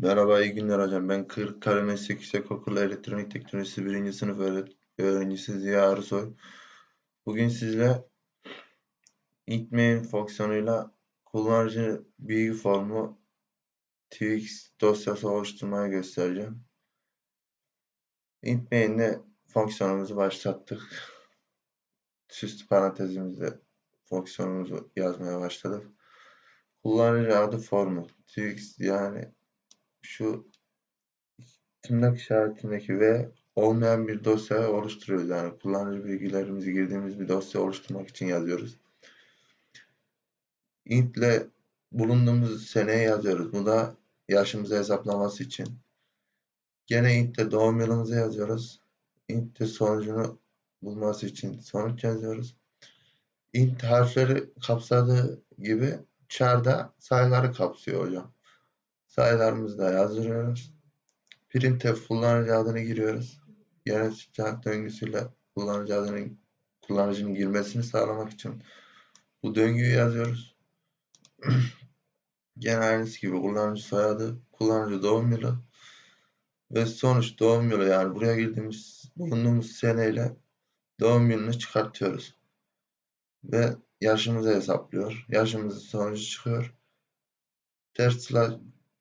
Merhaba, iyi günler hocam. Ben Kırıkkale Meslek Yüksekokulu Elektronik Teknolojisi 1. sınıf öğrencisi Ziya Arısoy. Bugün sizle int main fonksiyonuyla kullanıcı bilgi formu Twix dosyası oluşturmayı göstereceğim. int main'de fonksiyonumuzu başlattık. Süslü parantezimizde fonksiyonumuzu yazmaya başladık. Kullanıcı adı formu Twix yani şu tırnak işaretindeki ve olmayan bir dosya oluşturuyoruz. Yani kullanıcı bilgilerimizi girdiğimiz bir dosya oluşturmak için yazıyoruz. int ile bulunduğumuz seneyi yazıyoruz. Bu da yaşımızı hesaplaması için. Gene int ile doğum yılımızı yazıyoruz. int ile sonucunu bulması için sonuç yazıyoruz. int harfleri kapsadığı gibi char da sayıları kapsıyor hocam. Sayılarımızı da yazdırıyoruz. Printf kullanıcı adını giriyoruz. Yine sıcak döngüsüyle kullanıcı adının kullanıcının girmesini sağlamak için bu döngüyü yazıyoruz. Gene aynısı gibi kullanıcı soyadı, kullanıcı doğum yılı ve sonuç doğum yılı yani buraya girdiğimiz bulunduğumuz seneyle doğum yılını çıkartıyoruz. Ve yaşımızı hesaplıyor. Yaşımızın sonucu çıkıyor. Ters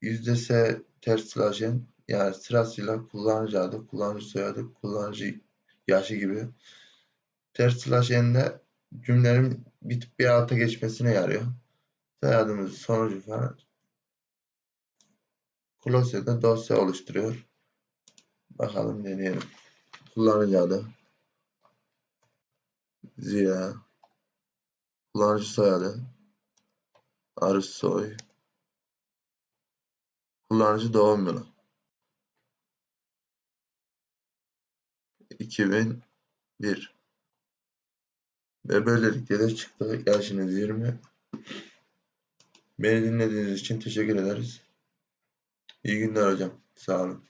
slash yüzde S ters slash n yani sırasıyla kullanıcı adı, kullanıcı soyadı, kullanıcı yaşı gibi. Ters slash n'de cümlenin bitip bir alta geçmesine yarıyor. Soyadımız sonucu falan. Close'da dosya oluşturuyor. Bakalım deneyelim. Kullanıcı adı. Ziya. Kullanıcı soyadı. Arısoy. Kullanıcı doğum yılı. 2001 ve böylelikle de çıktı. Yaşınız 20. Beni dinlediğiniz için teşekkür ederiz. İyi günler hocam. Sağ olun.